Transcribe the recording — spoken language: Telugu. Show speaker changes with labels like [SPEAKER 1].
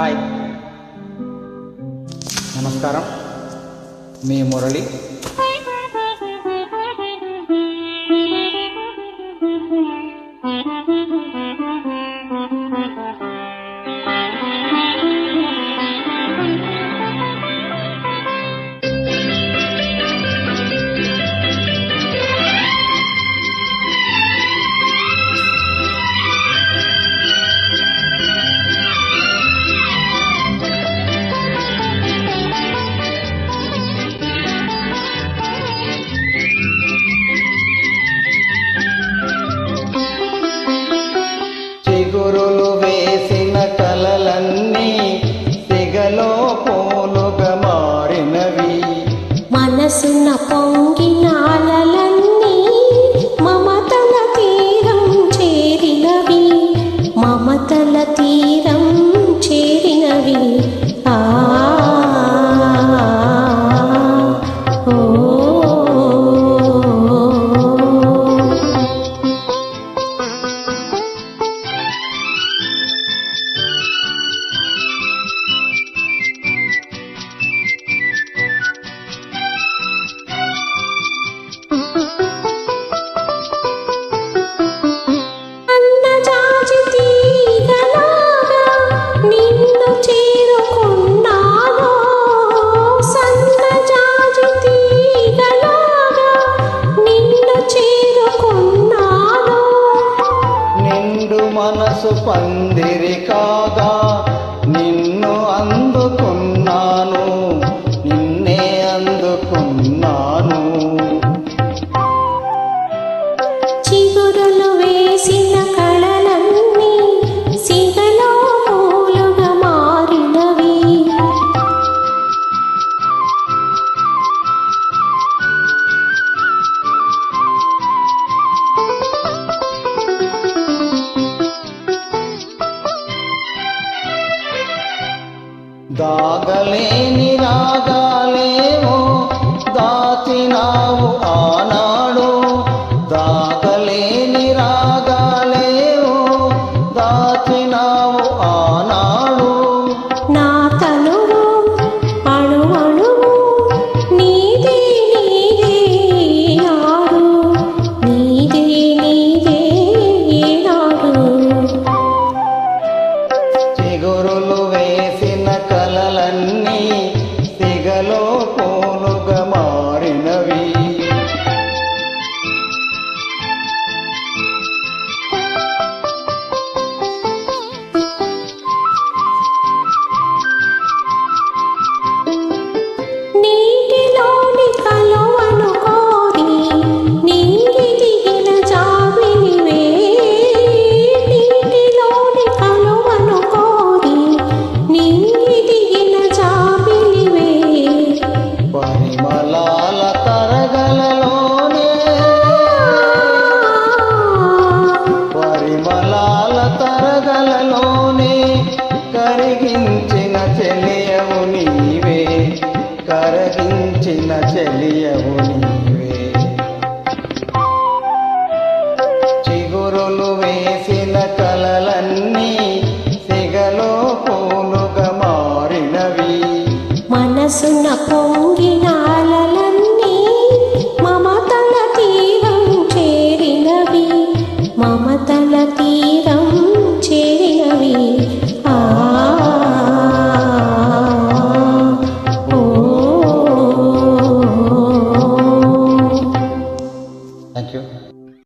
[SPEAKER 1] హాయ్. నమస్కారం. మీ మురళి. కలలన్నీ సిగలో పోలుగా మారినవి.
[SPEAKER 2] మనసున పొంగిన అలలన్నీ మమతల తీరం చేరినవి. మమతల తీరం చేరినవి.
[SPEAKER 1] మనసు పందిరి కాగా నిన్ను అందుకున్నాను. దాగలేని రాగాలేమో దాచినావు ఆనాడు. దాగలేని రాగాలేమో దాచి చెలియవు నీవే కరగించిన చెలియవు నీవే. చిగురులు వేసిన కలలన్నీ సిగలో పూలుగా మారినవి.
[SPEAKER 2] మనసున పొంగి